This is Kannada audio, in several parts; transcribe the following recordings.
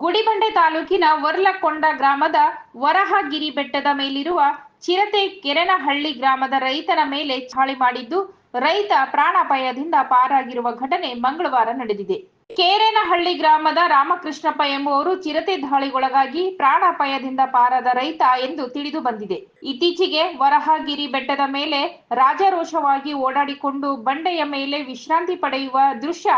ಗುಡಿಬಂಡೆ ತಾಲೂಕಿನ ವರ್ಲಕೊಂಡ ಗ್ರಾಮದ ವರಹಗಿರಿ ಬೆಟ್ಟದ ಮೇಲಿರುವ ಚಿರತೆ ಕೆರೆನಹಳ್ಳಿ ಗ್ರಾಮದ ರೈತನ ಮೇಲೆ ಚಾಳಿ ಮಾಡಿದ್ದು, ರೈತ ಪ್ರಾಣಾಪಾಯದಿಂದ ಪಾರಾಗಿರುವ ಘಟನೆ ಮಂಗಳವಾರ ನಡೆದಿದೆ. ಕೇರೇನಹಳ್ಳಿ ಗ್ರಾಮದ ರಾಮಕೃಷ್ಣಪ್ಪ ಎಂಬುವರು ಚಿರತೆ ದಾಳಿಗೊಳಗಾಗಿ ಪ್ರಾಣಾಪಾಯದಿಂದ ಪಾರಾದ ರೈತ ಎಂದು ತಿಳಿದು ಬಂದಿದೆ. ಇತ್ತೀಚೆಗೆ ವರಹಗಿರಿ ಬೆಟ್ಟದ ಮೇಲೆ ರಾಜಾರೋಷವಾಗಿ ಓಡಾಡಿಕೊಂಡು ಬಂಡೆಯ ಮೇಲೆ ವಿಶ್ರಾಂತಿ ಪಡೆಯುವ ದೃಶ್ಯ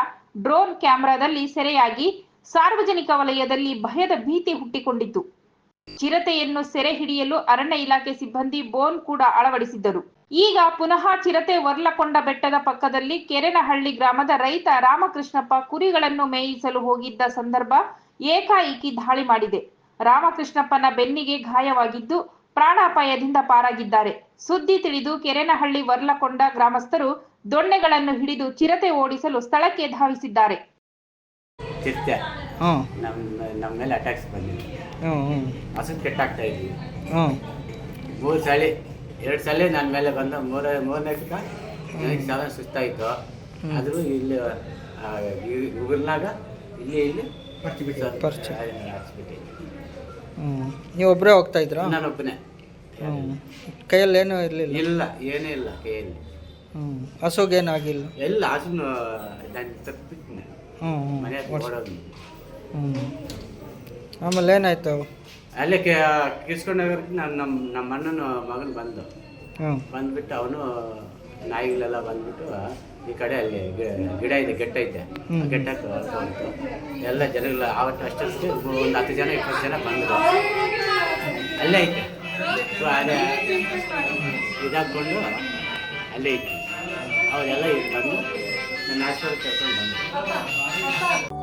ಡ್ರೋನ್ ಕ್ಯಾಮೆರಾದಲ್ಲಿ ಸೆರೆಯಾಗಿ ಸಾರ್ವಜನಿಕ ವಲಯದಲ್ಲಿ ಭಯದ ಭೀತಿ ಹುಟ್ಟಿಕೊಂಡಿತ್ತು. ಚಿರತೆಯನ್ನು ಸೆರೆ ಹಿಡಿಯಲು ಅರಣ್ಯ ಇಲಾಖೆ ಸಿಬ್ಬಂದಿ ಬೋನ್ ಕೂಡ ಅಳವಡಿಸಿದ್ದರು. ಈಗ ಪುನಃ ಚಿರತೆ ವರ್ಲಕೊಂಡ ಬೆಟ್ಟದ ಪಕ್ಕದಲ್ಲಿ ಕೆರೆನಹಳ್ಳಿ ಗ್ರಾಮದ ರೈತ ರಾಮಕೃಷ್ಣಪ್ಪ ಕುರಿಗಳನ್ನು ಮೇಯಿಸಲು ಹೋಗಿದ್ದ ಸಂದರ್ಭ ಏಕಾಏಕಿ ದಾಳಿ ಮಾಡಿದೆ. ರಾಮಕೃಷ್ಣಪ್ಪನ ಬೆನ್ನಿಗೆ ಗಾಯವಾಗಿದ್ದು ಪ್ರಾಣಾಪಾಯದಿಂದ ಪಾರಾಗಿದ್ದಾರೆ. ಸುದ್ದಿ ತಿಳಿದು ಕೆರೆನಹಳ್ಳಿ ವರ್ಲಕೊಂಡ ಗ್ರಾಮಸ್ಥರು ದೊಣ್ಣೆಗಳನ್ನು ಹಿಡಿದು ಚಿರತೆ ಓಡಿಸಲು ಸ್ಥಳಕ್ಕೆ ಧಾವಿಸಿದ್ದಾರೆ. ಚಿರತೆ ಹಾಂ ನಮ್ಮ ನಮ್ಮ ಮೇಲೆ ಅಟ್ಯಾಕ್ಸ್ ಬಂದಿದೆ ಹ್ಞೂ ಹ್ಞೂ. ಹಸು ಕೆಟ್ಟಾಗ್ತಾ ಇದ್ವಿ. ಹ್ಞೂ. ಮೂರು ಸಲ ಎರಡು ಸಲ ನನ್ನ ಮೇಲೆ ಬಂದ ಮೂರ ಮೂರನೇ ನನಗೆ ಸಾವಿರ ಸುಸ್ತಾಯಿತು. ಆದರೂ ಇಲ್ಲಿ ಉಗುರ್ನಾಗ ಇಲ್ಲಿ ಇಲ್ಲಿ. ಹಚ್ಬಿಟ್ಟೆ ಹ್ಞೂ. ನೀವು ಒಬ್ಬರೇ ಹೋಗ್ತಾ ಇದ್ರಾ? ನಾನೊಬ್ಬನೇ. ಹ್ಞೂ. ಕೈಯಲ್ಲಿ ಏನೂ ಇರಲಿಲ್ಲ? ಇಲ್ಲ ಏನೇ ಇಲ್ಲ ಕೈಯಲ್ಲಿ. ಹ್ಞೂ. ಹಸುಗೇನಾಗಿಲ್ಲ ಎಲ್ಲ ಹಸುನು ನಾನು ತಪ್ಪಿಬಿಟ್ಟಿನಿ ಹ್ಞೂ ಆಮೇಲೆ ಏನಾಯ್ತು? ಅಲ್ಲೇ ಕಿಸ್ಕೊಂಡಾಗ ನಾನು ನಮ್ಮ ನಮ್ಮ ಅಣ್ಣನ ಮಗನ ಬಂದು. ಹ್ಞೂ ಬಂದ್ಬಿಟ್ಟು ಅವನು ನಾಯಿಗಳೆಲ್ಲ ಬಂದ್ಬಿಟ್ಟು ಈ ಕಡೆ ಅಲ್ಲಿ ಗಿಡ ಇದೆ ಗೆಟ್ಟ ಐತೆ. ಗೆಟ್ಟಕ್ಕೆ ಹೊರಟು ಎಲ್ಲ ಜನಗಳು ಆವತ್ತು ಅಷ್ಟೊಂದು ಒಂದು ಹತ್ತು ಜನ ಇಪ್ಪತ್ತು ಜನ ಬಂದರು. ಅಲ್ಲೇ ಐತೆ. ಸೊ ಅದೇ ಇದಾಕೊಂಡು ಅಲ್ಲೇ ಐತೆ. ಅವರೆಲ್ಲ ಇದು ಬಂದು ನನ್ನ ಹಾಸ್ಪಿಟಲ್ ಕರ್ಕೊಂಡು ಬಂದರು